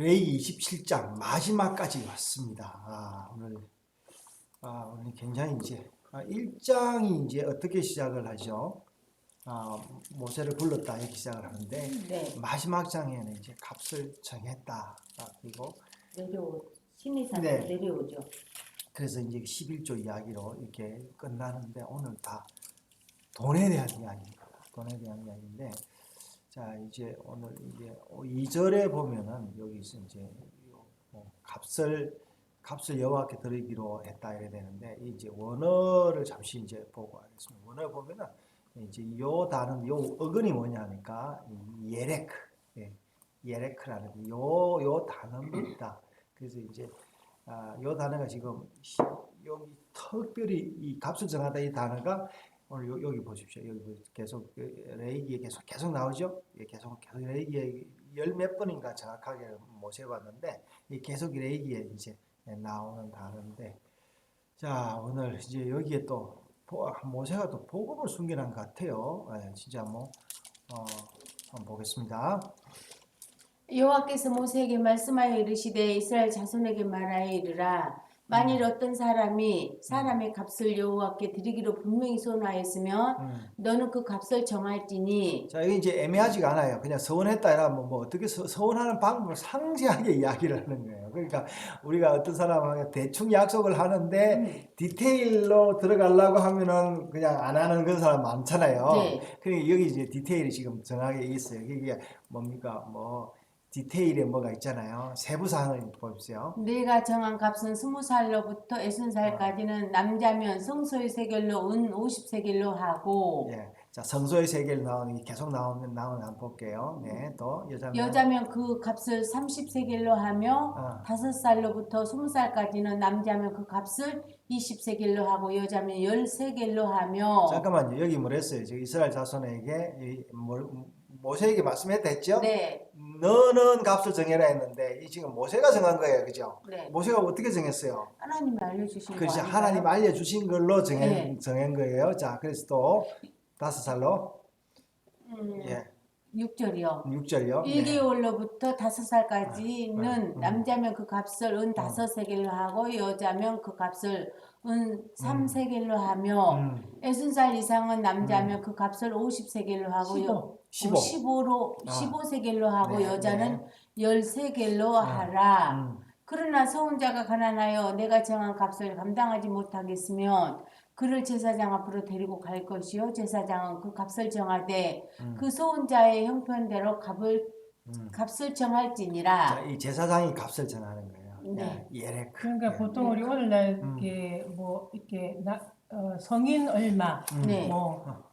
레이기 27장 마지막까지 왔습니다. 아, 오늘 아, 오늘 굉장히 이제 아, 1장이 이제 어떻게 시작을 하죠? 아, 모세를 불렀다 이렇게 시작을 하는데 네, 마지막 장에는 이제 값을 정했다. 아, 그리고 내려오 신이산 네. 내려오죠. 그래서 이제 11조 이야기로 이렇게 끝나는데 오늘 다 돈에 대한 이야기입니다. 돈에 대한 이야기인데 자 이제 오늘 이제 2절에 보면은 여기서 이제 뭐 값을 값을 여호와께 드리기로 했다 이래 되는데 이제 원어를 잠시 이제 보고 하겠습니다. 원어 보면은 이제 요 단은 요 어근이 뭐냐니까 이 예레크 예, 예레크라는 요 요 단어입니다. 그래서 이제 아, 요 단어가 지금 시- 여기 특별히 이 값을 정하다 이 단어가 오늘 요, 여기 보십시오. 여기 보- 계속 그 레이기에 계속 계속 나오죠. 예, 계속 계속 레이기에 열 몇 번인가 정확하게 못 세봤는데 이 계속 레이기에 이제 나오는 단어인데 자 오늘 이제 여기에 또 보- 모세가 또 복음을 숨겨놓은 것 같아요. 예, 진짜 뭐 어, 한번 보겠습니다. 여호와께서 모세에게 말씀하여 이르시되 이스라엘 자손에게 말하여 이르라 만일 어떤 사람이 사람의 값을 여호와께 드리기로 분명히 선하였으면 음. 너는 그 값을 정할지니 자, 이게 이제 애매하지가 않아요. 그냥 서원했다 이러면 뭐 어떻게 서, 서원하는 방법을 상세하게 이야기를 하는 거예요. 그러니까 우리가 어떤 사람하고 대충 약속을 하는데 음. 디테일로 들어가려고 하면은 그냥 안 하는 그런 사람 많잖아요. 네. 그러니까 여기 이제 디테일이 지금 정하게 있어요. 이게 뭡니까? 뭐 디테일에 뭐가 있잖아요. 세부 사항을 보십시오. 내가 정한 값은 스무 살로부터 예순 살까지는 남자면 성소의 세겔로 은 50세겔로 하고 예. 자, 성소의 세계를 나오는 게 계속 나오면 나오는 한번 볼게요. 네. 또 여자면 여자면 그 값을 30세겔로 하며 어. 다섯 살로부터 스무 살까지는 남자면 그 값을 20세겔로 하고 여자면 10세겔로 하며 잠깐만요. 여기 뭐랬어요? 저 이스라엘 자손에게 이 모- 모세에게 말씀했다 했죠? 네, 너는 값을 정해라 했는데 이 지금 모세가 정한 거예요. 그죠? 네. 모세가 어떻게 정했어요? 하나님이 알려주신 거. 아닌가요? 하나님 알려주신 걸로 정한, 네. 정한 거예요. 자, 그래서 또 다섯 살로 음, 예, 6절이요. 6절이요. 1개월로부터 다섯 살까지는 아, 음. 남자면 그 값을 은 다섯 세겔로 하고 여자면 그 값을 은 3세겔로 하며 음, 예순 살 이상은 남자면 그 값을 50세겔로 하고 여, 15. 15로 아. 15세겔로 하고 네, 여자는 네. 10세겔로 아, 하라. 음, 그러나 소혼자가 가난하여 내가 정한 값을 감당하지 못하겠으면 그를 제사장 앞으로 데리고 갈 것이요 제사장은 그 값을 정하되 음, 그 소혼자의 형편대로 값을 음. 값을 자, 정할지니라. 이 제사장이 값을 정하는 거예요. 네. 예, 예레크. 그러니까 예. 보통 우리 오늘날 음. 이렇게 뭐 이렇게 나, 어, 성인 얼마, 음. 네. 뭐 어,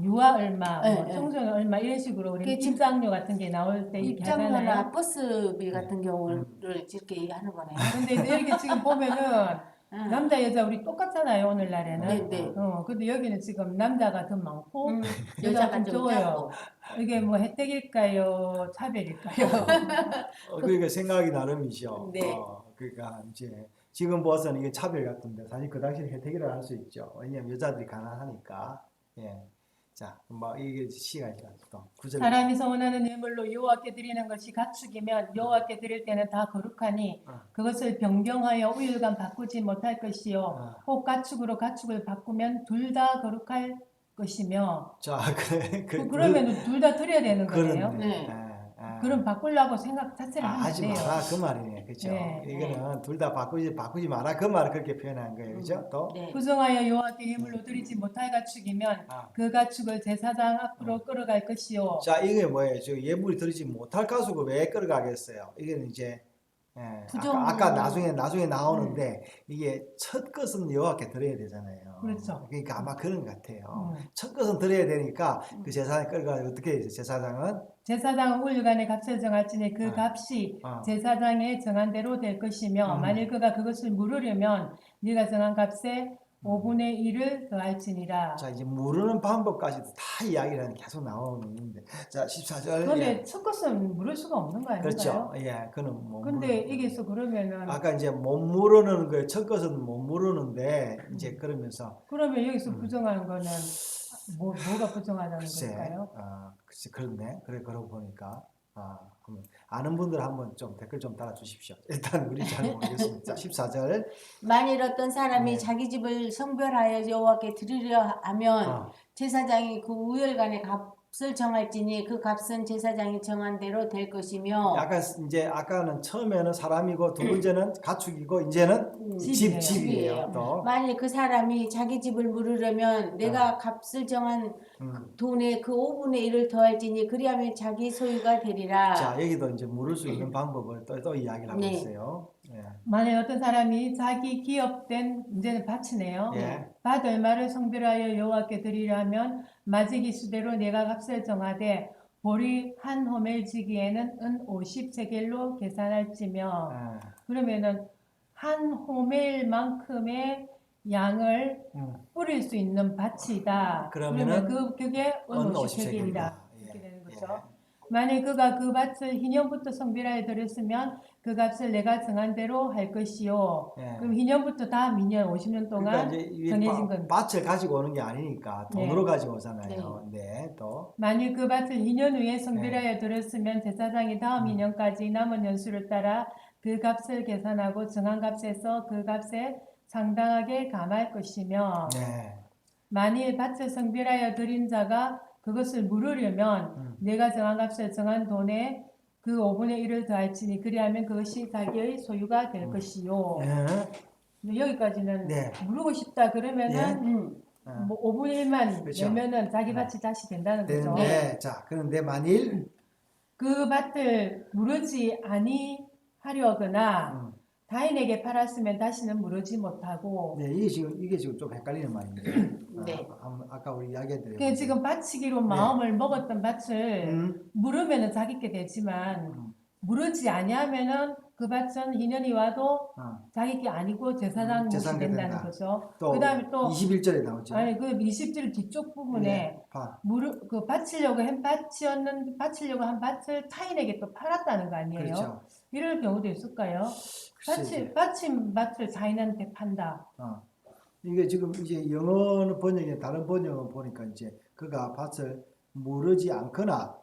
유아 얼마, 네, 뭐 네. 청소년 얼마 이런 식으로 우리 그게 지금 입장료 같은 게 나올 때 이렇게 입장료나 하잖아요. 버스비 같은 경우를 음. 이렇게 하는 거네요. 근데 이제 이렇게 지금 보면은 응. 남자 여자 우리 똑같잖아요 오늘날에는. 네, 네. 어, 근데 여기는 지금 남자가 더 많고 음, 여자가 좀좀 적어요. 이게 뭐 혜택일까요, 차별일까요? 어, 그러니까 생각이 나름이죠. 네. 어, 그러니까 이제 지금 봐서는 이게 차별 같은데 사실 그 당시 혜택이라 할 수 있죠. 왜냐하면 여자들이 가난하니까. 예. 자, 뭐 이게 시간이라 또 구절. 사람이 서원하는 예물로 여호와께 드리는 것이 가축이면 여호와께 드릴 때는 다 거룩하니 어. 그것을 변경하여 우일간 바꾸지 못할 것이요 어. 혹 가축으로 가축을 바꾸면 둘 다 거룩할 것이며 자, 그래. 그, 그, 러면 둘 다 드려야 되는 거네요. 그렇네. 네. 그럼 바꾸려고 생각 자체를 아, 하면 하지 안 돼요. 마라 그 말이네, 그렇죠? 네, 이거는 둘 다 바꾸지 바꾸지 마라 그 말을 그렇게 표현한 거예요, 그렇죠? 또 네. 부정하여 여호와께 예물로 드리지 못할 가축이면 아. 그 가축을 제사장 앞으로 끌어갈 것이요 자, 이게 뭐예요? 저 예물이 들어지 못할 가수고 왜 끌어가겠어요? 이게는 이제 예, 부정- 아까, 아까 나중에 나중에 나오는데 이게 첫 것은 여호와께 드려야 되잖아요. 그렇죠. 그러니까 아마 그런 것 같아요. 음. 첫 것은 드려야 되니까 그 제사장이 끌어가지고 어떻게 해요? 제사장은 제사장은 우일간의 값을 정할지니 그 아. 값이 어. 제사장의 정한 대로 될 것이며 음. 만일 그가 그것을 물으려면 네가 정한 값에 5분의 1을 더할지니라. 자 이제 모르는 방법까지도 다 이야기를 계속 나오는데 자 14절 그런데 첫 것은 물을 수가 없는 거 아닌가요? 그렇죠. 예, 그는 못 근데 모르는 이게 서 그러면은 아까 이제 못 모르는 거예요. 첫 것은 못 모르는데 이제 그러면서 그러면 여기서 음. 부정하는 거는 뭐 뭐가 부정하다는 글쎄, 걸까요? 아, 글쎄 그렇네. 그래 그러고 보니까 아, 한번 아는 분들 한번 좀 댓글 좀 달아 주십시오. 일단 우리 잘 모르겠습니다. 자, 14절. 만일 어떤 사람이 네. 자기 집을 성별하여 여호와께 드리려 하면 어, 제사장이 그 우열간의 값을 정할지니 그 값은 제사장이 정한 대로 될 것이며 아까 이제 아까는 처음에는 사람이고 두 번째는 가축이고 이제는 음, 집 집이에요. 집이에요. 또. 만일 그 사람이 자기 집을 물으려면 내가 어. 값을 정한 음. 돈의 그 5분의 1을 더할지니 그리하면 자기 소유가 되리라. 자 여기도 이제 물을 수 있는 방법을 또, 또 이야기를 하고 네. 있어요. 예. 만약 어떤 사람이 자기 기업된 이제는 밭이네요. 예. 밭 얼마를 성별하여 여호와께 드리려면 마지기 수대로 내가 값을 정하되 보리 한 호멜 지기에는 은 50세겔로 계산할지며 예. 그러면은 한 호멜만큼의 양을 음. 뿌릴 수 있는 밭이다. 그러면은 그 그게 은은 50세겔이다. 50세겔이다. 이렇게 되는 거죠. 만약 그가 그 밭을 희년부터 성별하여 드렸으면 그 값을 내가 정한 대로 할 것이요. 예. 그럼 희년부터 다 미년 50년 그러니까 동안 이게 정해진 바- 건. 밭을 가지고 오는 게 아니니까 돈으로 가지고 오잖아요. 네. 또 만일 그 밭을 2년 후에 성별하여 네. 들었으면 제사장이 다음 음. 2년까지 남은 연수를 따라 그 값을 계산하고 정한 값에서 그 값에 상당하게 감할 것이며 네. 만일 밭을 성별하여 드린 자가 그것을 물으려면 음. 내가 정한 값을 정한 돈에 그 5분의 1을 더할지니 그리하면 그것이 자기의 소유가 될 음. 것이요. 네. 여기까지는 네. 물고 싶다 그러면은 음. 어. 뭐 5분의 1만 그렇죠. 내면은 자기 네. 밭이 다시 된다는 거죠. 되는데 자 그런데 만일 그 밭을 무르지 아니하려거나 음, 타인에게 팔았으면 다시는 무르지 못하고 네 이게 지금 이게 지금 좀 헷갈리는 말인데 네. 아, 아까 우리 이야기했더니 그 지금 바치기로 마음을 먹었던 밭을 음, 물으면은 자기께 되지만 음, 무르지 아니하면은 그 밭은 희년이 와도 어. 자기 게 아니고 제사장 음, 몫이 제사장이 된다는 된다. 거죠. 또 그 다음에 또 21절에 나오죠. 아니 그 20절 뒤쪽 부분에 네. 봐. 무르 그 바치려고 한 밭이었는 바치려고 한 밭을 타인에게 또 팔았다는 거 아니에요? 그렇죠. 이럴 경우도 있을까요? 글쎄, 바치, 이제, 바친 밭을 자인한테 판다. 어. 이게 지금 이제 영어 번역에 다른 번역을 보니까 이제 그가 밭을 모르지 않거나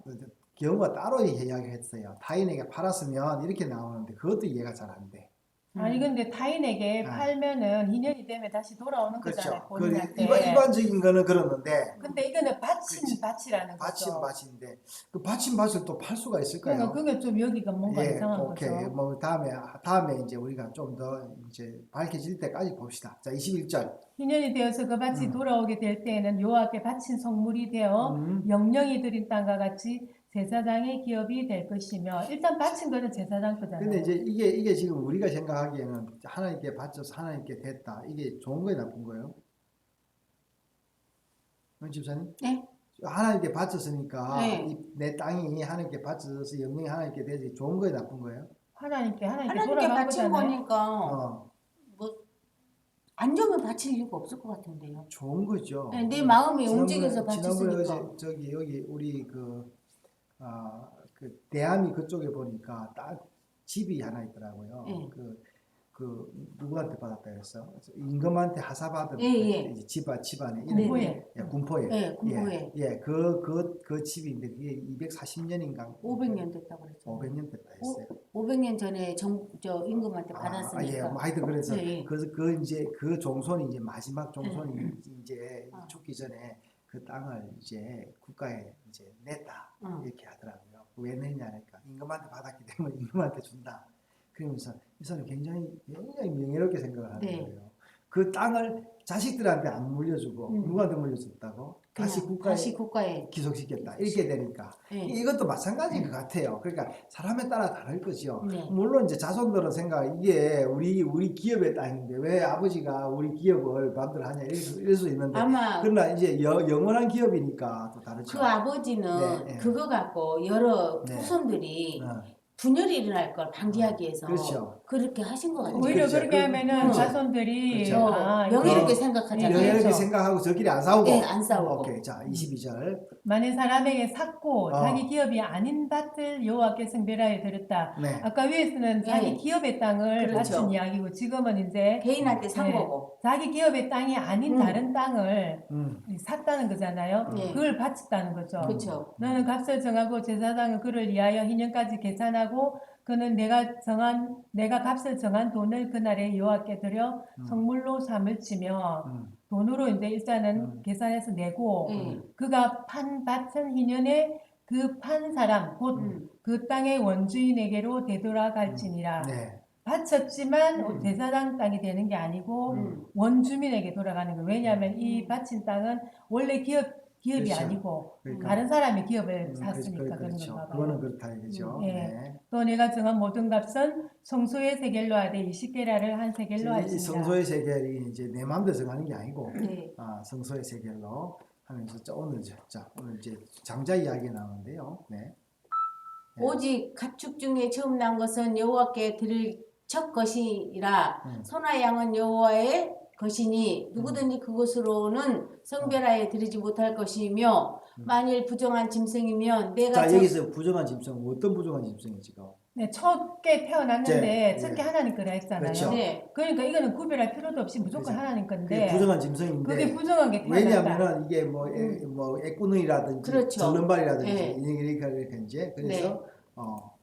경우가 따로 이야기했어요. 타인에게 팔았으면 이렇게 나오는데 그것도 이해가 잘 안 돼. 아니 근데 타인에게 아. 팔면은 인연이 되면 다시 돌아오는 거잖아요. 그렇죠. 그 본인한테. 일반, 일반적인 거는 그러는데 근데 이거는 바친 그렇지. 밭이라는 바친 거죠. 밭인데 그 바친 밭을 또 팔 수가 있을까요? 그러니까 그게 좀 여기가 뭔가 예, 이상한 오케이. 거죠. 뭐 다음에 다음에 이제 우리가 좀 더 이제 밝혀질 때까지 봅시다. 자, 21절. 인연이 되어서 그 밭이 음. 돌아오게 될 때에는 여호와께 바친 성물이 되어 음, 영령이 드린 땅과 같이 제사장의 기업이 될 것이며 일단 바친 거는 제사장 거잖아요. 근데 이제 이게 이게 지금 우리가 생각하기에는 하나님께 바쳐서 하나님께 됐다. 이게 좋은 거예요, 나쁜 거예요? 은 집사님? 네. 하나님께 바쳤으니까 네. 이- 내 땅이 하나님께 바쳐서 영령이 하나님께 되지 좋은 거예요, 나쁜 거예요? 하나님께 하나님께 하나님께 돌아간 바친 거잖아요. 거니까 어, 뭐 안정을 바칠 이유가 없을 것 같은데요. 좋은 거죠. 네, 내 마음이 움직여서 지난번에 바쳤으니까. 어제 저기 여기 우리 그, 아, 그 대암이 그쪽에 보니까 딱 집이 하나 있더라고요. 예. 그, 그 누구한테 받았다 그랬어? 임금한테 하사 받은 예, 예. 그 집안 집안에 네, 있는 군포에. 예, 군포에. 네, 군포에. 예, 예, 그, 그, 그 집인데 그게 240년인가 500년 됐다고 그랬죠. 500년 됐다 했어요. 500년 전에 정, 저 임금한테 아, 받았으니까. 예, 뭐 하여튼 그래서 예, 예. 그, 그 이제 그 종손이 이제 마지막 종손이 이제 아. 죽기 전에 그 땅을 이제 국가에 이제 냈다 어. 왜 냈냐니까 임금한테 받았기 때문에 임금한테 준다. 그러면서 이 사람이 굉장히 굉장히 명예롭게 생각을 하는 네. 거예요. 그 땅을 자식들한테 안 물려주고 음. 누구한테 물려줬다고? 다시 국가에 다시 국가에. 기속시켰다. 이렇게 되니까 예. 이것도 마찬가지인 것 같아요. 그러니까 사람에 따라 다를 거죠. 네. 물론 이제 자손들은 생각 이게 우리 우리 기업의 땅인데 왜 아버지가 우리 기업을 마음대로 하냐 이럴 수, 이럴 수 있는데 아마 그러나 이제 여, 영원한 기업이니까 또 다르죠. 그 아버지는 네, 네. 그거 갖고 여러 네. 후손들이 어, 분열이 일어날 걸 방지하기 위해서 그렇죠. 그렇게 하신 것 같아요. 오히려 그렇죠. 그렇게 그- 하면은 그렇죠. 자손들이 그렇죠. 아, 명예롭게 생각하잖아요. 명예롭게 그렇죠. 생각하고 저끼리 안 싸우고. 네, 안 싸우고. 오케이. 자, 22절. 만일 사람에게 샀고 어. 자기 기업이 아닌 밭을 여호와께 성별하여 드렸다. 네. 아까 위에서는 자기 네. 기업의 땅을 그렇죠. 바친 이야기고 지금은 이제 개인한테 산 네. 거고. 자기 기업의 땅이 아닌 음. 다른 땅을 음. 샀다는 거잖아요. 네. 그걸 바쳤다는 거죠. 그렇죠. 너는 값을 정하고 제사장은 그를 위하여 희년까지 계산하고 그는 내가 정한 내가 값을 정한 돈을 그날에 여호와께 드려 음. 성물로 삼을 치며 음. 돈으로 이제 일단은 음. 계산해서 내고 네. 그가 판 밭은 희년에 그 판 사람 곧 음. 그 땅의 원주인에게로 되돌아갈지니라 네. 바쳤지만 음. 제사장 땅이 되는 게 아니고 음. 원주민에게 돌아가는 거예요. 왜냐하면 이 음. 바친 땅은 원래 기업 기업이 그렇죠. 아니고 그러니까. 다른 사람의 기업을 음, 샀으니까 그렇- 그런 그렇죠. 건가 봐요. 그거는 그렇다 이거죠. 음, 예. 네. 또 내가 정한 모든 값은 성소의 세겔로 하되 이시게라를 한 세겔로 이 하시니라. 성소의 세계이 이제 내 마음대로 정하는 게 아니고 네. 아, 성소의 세계로 하면서 자, 오늘 이제 자 오늘 이제 장자 이야기 나오는데요. 네. 네. 오직 가축 중에 처음 난 것은 여호와께 드릴 첫 것이라 음. 소나 양은 여호와의 것이니 누구든지 그것으로는 성별하여 드리지 못할 것이며 음. 만일 부정한 짐승이면 내가 자 저- 여기서 부정한 짐승 어떤 부정한 짐승이 지금? 네, 첫게 태어났는데 네, 첫게 네. 하나님 거라 했잖아요. 그렇죠. 네. 그러니까 이거는 구별할 필요도 없이 무조건 그렇죠. 하나님 그게 건데 부정한 짐승인데 그게 부정한 게 태어났다. 왜냐하면은 이게 뭐, 애, 뭐 애꾸눈이라든지 그렇죠. 절름발이라든지 네. 이렇게 이렇게 이제 그래서 네. 어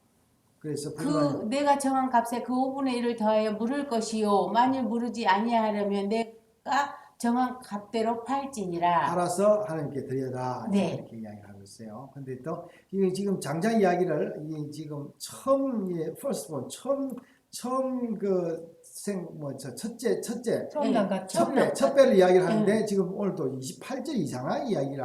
그래서 그 내가 정한 값에 그 5분의 1을 더하여 물을 것이요 만일 물으지 아니하려면 내가 정한 값대로 팔지니라 알아서 하나님께 드려라 네. 이렇게 이야기를 하고 있어요. 근데 또 이게 지금 장자 이야기를 이 지금 처음 예, first born 처음 처음 그 생뭐저 첫째 첫째 네. 첫배 난- 첫배를 이야기를 하는데 지금 오늘 또 28절 이상한 이야기를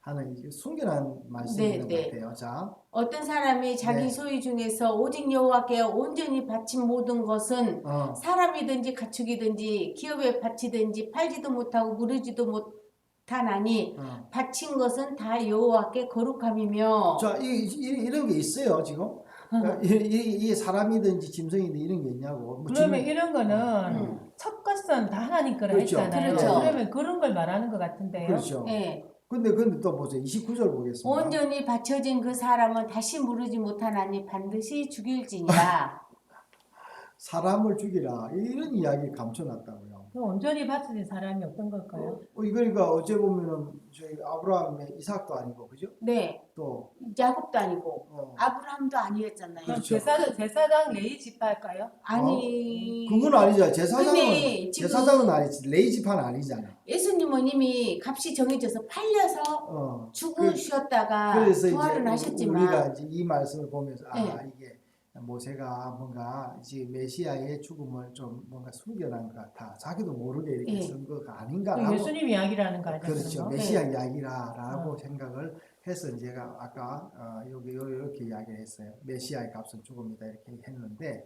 하는 숨겨난 말씀이 네, 네. 것 같아요. 자, 어떤 사람이 자기 네. 소유 중에서 오직 여호와께 온전히 바친 모든 것은 어, 사람이든지 가축이든지 기업에 바치든지 팔지도 못하고 무르지도 못하나니 어. 바친 것은 다 여호와께 거룩함이며 자, 이, 이, 이런 게 있어요 지금. 그러니까 이, 이, 이 사람이든지 짐승이든지 이런 게 있냐고. 뭐 그러면 짐- 이런 거는 음. 첫 것은 다 하나님 거라 그렇죠. 했잖아요. 그렇죠. 그러면 그런 걸 말하는 것 같은데요. 그렇죠. 예, 근데 근데 또 보세요. 29절 보겠습니다. 온전히 바쳐진 그 사람은 다시 무르지 못하나니 반드시 죽일지니라 사람을 죽이라 이런 이야기 감춰놨다고요. 그 온전히 바쳐진 사람이 어떤 걸까요? 어, 그러니까 어째 보면은 저희 아브라함의 이삭도 아니고 그죠? 네 또 야곱도 아니고 어, 아브라함도 아니었잖아요 그럼 그렇죠. 제사장, 제사장 레이 지파일까요? 아니 그건 아니죠. 제사장은 근데 지금- 제사장은 아니지. 레이지파는 아니잖아. 예수님은 이미 값이 정해져서 팔려서 어. 죽으셨다가 그래서 부활은 이제 하셨지만 우리가 이제 이 말씀을 보면서 아 네. 모세가 뭔가 이제 메시아의 죽음을 좀 뭔가 숨겨놓은 것 같아. 자기도 모르게 이렇게 네. 쓴 거가 그 아닌가 라고. 예수님 이야기라는 거 아니에요? 그렇죠. 거? 메시아 이야기라라고 어. 생각을 해서 제가 아까 어, 여기 요- 이렇게 이야기를 했어요. 메시아의 값은 죽음이다 이렇게 했는데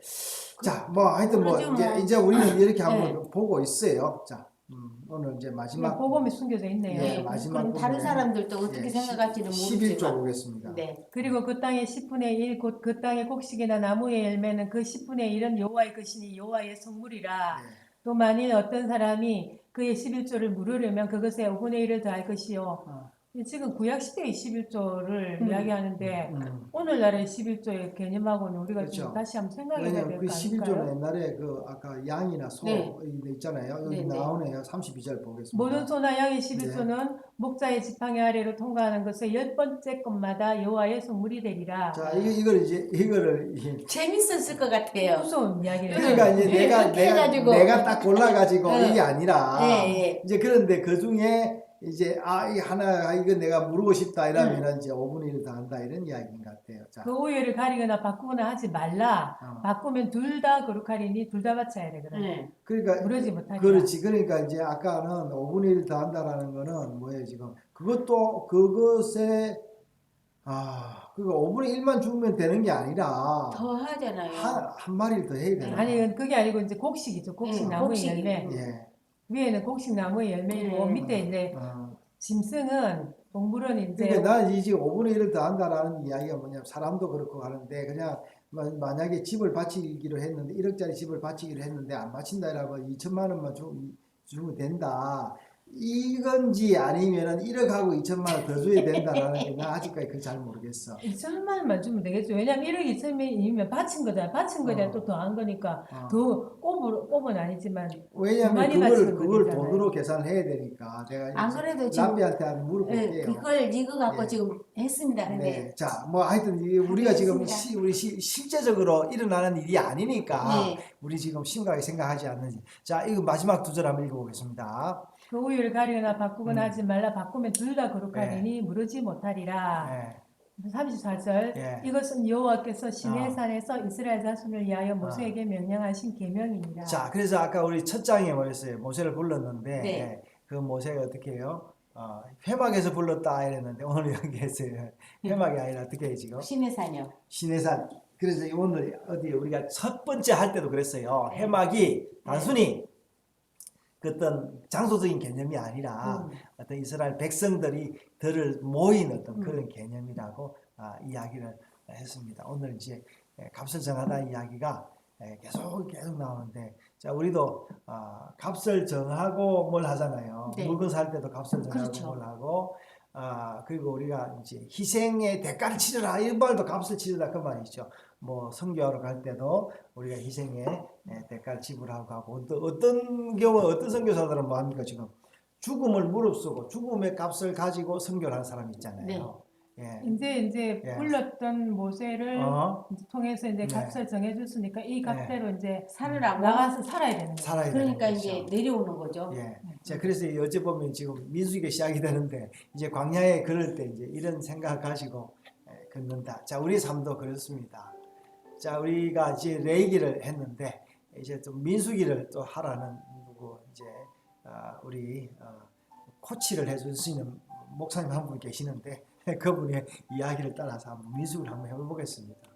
자뭐 하여튼 뭐 이제 뭐. 이제 우리는 이렇게 네. 한번 보고 있어요. 자 음, 오늘 이제 마지막 복음이 숨겨져 있네요. 예, 네, 마지막 그럼 다른 부분에 사람들도 어떻게 예, 생각할지는 11조 모르지만 보겠습니다. 네. 그리고 그 땅의 10분의 1, 곧 그 땅의 곡식이나 나무의 열매는 그 10분의 1은 여호와의 것이니 여호와의 성물이라. 네. 또 만일 어떤 사람이 그의 11조를 물으려면 그것에 5분의 1을 더할 것이요. 어. 지금 구약시대의 11조를 음. 이야기하는데 음. 오늘날의 11조의 개념하고는 우리가 좀 그렇죠. 다시 한번 생각해야 될 왜냐면 거그 아닐까요? 11조는 옛날에 그 아까 양이나 소 네. 있잖아요. 여기 네, 네. 나오네요. 32절 보겠습니다. 모든 소나 양의 네. 11조는 목자의 지팡이 아래로 통과하는 것의 열 번째 것마다 여호와의 성물이 되리라. 자, 이거 이걸 이제 이거를 재밌었을 것 같아요. 무서운 이야기를 그러니까 이제 네, 내가 내가 해가지고. 내가 딱 골라 가지고 네. 이게 아니라 예, 예. 이제 그런데 그 중에 이제 아 이 하나 아, 이거 내가 물고 싶다 이러면 이제 5분의 1을 더한다 이런 이야기인 것 같아요. 자, 그 오해를 가리거나 바꾸거나 하지 말라. 어. 바꾸면 둘다 거룩하리니 둘다 바쳐야 되거든. 네. 그러니까 무르지 못하리라. 그렇지. 그러니까 이제 아까는 5분의 1 더한다라는 거는 뭐예요 지금 그것도 그것에 아 그거 5분의 1만 주면 되는 게 아니라 더 하잖아요. 한, 한 마리를 더 해야 되는 아니 그게 아니고 이제 곡식이죠. 곡식 응, 나무의 곡식이. 열매. 예. 위에는 곡식 나무의 열매이고 음. 밑에 이제 어. 짐승은 동물은 이제 그러니까 난이 지금 5분의 1을 더한다라는 이야기가 뭐냐면 사람도 그렇고 하는데 그냥 마- 만약에 집을 바치기로 했는데 1억짜리 집을 바치기로 했는데 안 바친다라고 2천만 원만 주, 주면 된다. 이건지 아니면은 1억하고 2천만 원 더 줘야 된다라는 게 나 아직까지 그잘 모르겠어. 2천만 원만 주면 되겠죠. 왜냐면 1억 2천이면 바친 거잖아. 바친 거에 대한 어. 또 더한 거니까 어. 더 꼽은, 꼽은 아니지만 왜냐하면 많이 그걸 그걸 거잖아요. 돈으로 계산을 해야 되니까 내가 안 그래도 지금 람비한테 한번 물어볼게요. 예, 그걸 이거 갖고 예. 지금 했습니다. 근데 네, 자, 뭐 하여튼 이 우리가 지금. 시, 우리 시, 실제적으로 일어나는 일이 아니니까 네. 우리 지금 심각하게 생각하지 않는지. 자, 이거 마지막 두 절 한번 읽어보겠습니다. 그 우유를 가리거나 바꾸거나 음. 하지 말라 바꾸면 둘 다 거룩하리니 무르지 못하리라. 네, 34절 예. 이것은 여호와께서 어. 시내산에서 이스라엘 자손을 위하여 모세에게 명령하신 계명이니라. 자, 그래서 아까 우리 첫 장에 뭐였어요? 모세를 불렀는데 네. 그 모세가 어떻게 해요? 어, 회막에서 불렀다 이랬는데 오늘 여기에서 회막이 아니라 어떻게 해요 지금? 사녀. 신해산. 그래서 오늘 어디 우리가 첫 번째 할 때도 그랬어요. 네. 해막이 단순히 그 어떤 장소적인 개념이 아니라 음. 어떤 이스라엘 백성들이 들을 모인 어떤 음. 그런 개념이라고 아, 이야기를 했습니다. 오늘 이제 에, 값을 정하다 이야기가 에, 계속 계속 나오는데 자 우리도 아, 값을 정하고 뭘 하잖아요. 네. 물건 살 때도 값을 정하고 그렇죠. 뭘 하고 아 그리고 우리가 이제 희생의 대가를 치르라 이 말도 값을 치르라 그 말이죠. 뭐 선교하러 갈 때도 우리가 희생의 에, 대가를 지불하고 가고 어떤, 경우 어떤 선교사들은 뭐 합니까 지금 죽음을 무릅쓰고 죽음의 값을 가지고 선교를 하는 사람이 있잖아요. 예. 이제 이제 예. 불렀던 모세를 어? 이제 통해서 이제 네. 값을 정해줬으니까 이 값대로 이제 살으라고. 나가서 살아야 되는 거예요. 살아야 그러니까 되는 이제 거죠. 내려오는 거죠. 예. 자, 그래서 어찌 보면 지금 민수기가 시작이 되는데 이제 광야에 걸을 때 이제 이런 생각을 가지고 예, 걷는다. 자, 우리 삶도 그렇습니다. 자, 우리가 이제 레이기를 했는데 이제 좀 민수기를 또 하라는 누구 이제 아, 우리 어, 코치를 해줄 수 있는 목사님 한 분 계시는데 그분의 이야기를 따라서 한번 민수기를 한번 해보겠습니다.